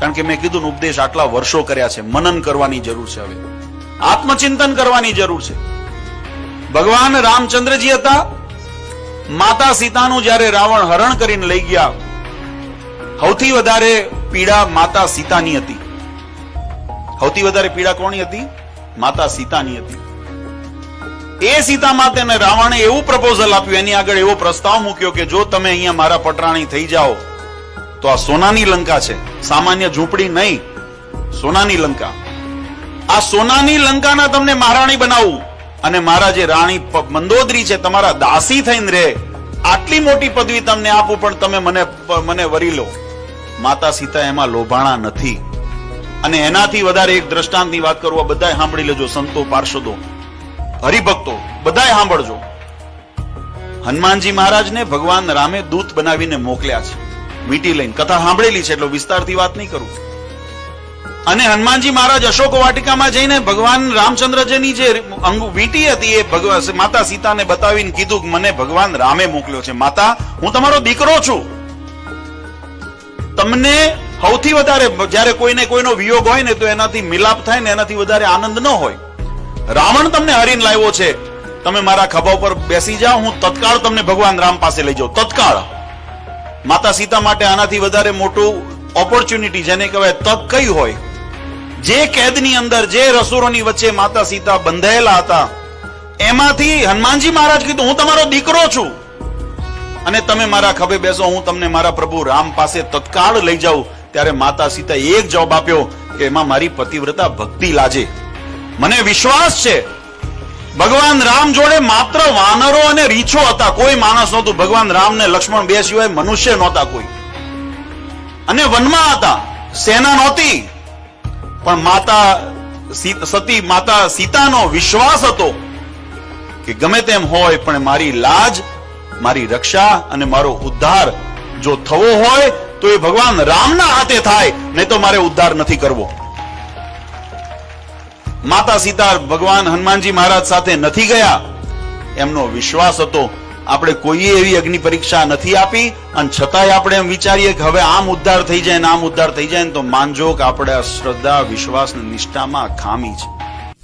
કારણ કે મેં કીધું ઉપદેશ આટલા વર્ષો કર્યા છે. મનન કરવાની જરૂર છે હવે. આત્મચિંતન કરવાની જરૂર છે. ભગવાન રામચંદ્રજી હતા. માતા સીતાનું જ્યારે રાવણ હરણ કરીને લઈ ગયા, સૌથી વધારે પીડા માતા સીતાની હતી. સૌથી વધારે પીડા કોની હતી? માતા સીતાની હતી. એ સીતા માતાને રાવણે એવું પ્રપોઝલ આપ્યું, એની આગળ એવો પ્રસ્તાવ મૂક્યો કે જો તમે અહીંયા મારા પટરાણી થઈ જાઓ તો આ સોનાની લંકા છે. સામાન્ય ઝૂંપડી નહીં, સોનાની લંકા. આ સોનાની લંકાના તમને મહારાણી બનાવું. અને મારા જે રાણી મંદોદરી છે, તમારા દાસી થઈને રહે. આટલી મોટી પદવી તમને આપું, પણ તમે મને મને વરી લો. માતા સીતા એમાં લોભાણા નથી. અને એનાથી વધારે એક દ્રષ્ટાંતની વાત કરું બધાય સાંભળી લેજો, સંતો, પાર્ષદો. હરિભક્તો, બધાય સાંભળજો. હનુમાનજી મહારાજને ભગવાન રામે દૂત બનાવીને મોકલ્યા છે. વીંટી લઈને. કથા સાંભળેલી છે એટલો વિસ્તારથી વાત નહીં કરું. અને હનુમાનજી મહારાજ અશોક વાટિકામાં જઈને ભગવાન રામચંદ્રજીની જે અંગુ વીટી હતી એ ભગવાન માતા સીતાને બતાવીને કીધું કે મને ભગવાન રામે મોકલ્યો છે. માતા, હું તમારો દીકરો છું. તમને સૌથી વધારે જ્યારે કોઈને કોઈનો વિયોગ હોય ને તો એનાથી મિલાપ થાય ને એનાથી વધારે આનંદ ન હોય. રાવણ તમને હરીને લાવ્યો છે. તમે મારા ખભા ઉપર બેસી જાઓ, હું તત્કાળ તમને ભગવાન રામ પાસે લઈ જાઉં. તત્કાળ. માતા સીતા માટે આનાથી વધારે મોટું ઓપોર્ચ્યુનિટી જેને કહેવાય તક કઈ હોય? જે કેદની અંદર, જે રસુરોની વચ્ચે માતા સીતા બંધાયેલા હતા, એમાંથી હનુમાનજી મહારાજ કીધું, હું તમારો દીકરો છું. અને તમે મારા ખભે બેસો, હું તમને મારા પ્રભુ રામ પાસે તત્કાળ લઈ જાઉં. ત્યારે માતા સીતા એક જવાબ આપ્યો કે, એમાં મારી પતિવ્રતા ભક્તિ લાજે. મને વિશ્વાસ છે ભગવાન રામ જોડે માત્ર વાનરો અને રીછો હતા. કોઈ માણસ નહોતું. ભગવાન રામ ને લક્ષ્મણ બે સિવાય મનુષ્ય નહોતા કોઈ. અને વનમાં હતા. સેના નહોતી. પણ માતા સતી, માતા સીતાનો વિશ્વાસ હતો કે ગમે તેમ હોય, પણ મારી લાજ, મારી રક્ષા અને મારો ઉદ્ધાર જો થવો હોય, તો એ ભગવાન રામના હાથે થાય. નહીં તો મારે ઉદ્ધાર નથી કરવો. માતા સીતા ભગવાન હનુમાનજી મહારાજ સાથે નથી ગયા. એમનો વિશ્વાસ હતો, આપણે કોઈએ એવી અગ્નિ પરીક્ષા નથી આપી અને છતાંય આપણે એમ વિચારીએ કે હવે આમ ઉદ્ધાર થઈ જાય ને આમ ઉદ્ધાર થઈ જાય ને તો માનજો કે આપણે આ શ્રદ્ધા, વિશ્વાસ નિષ્ઠામાં ખામી છે.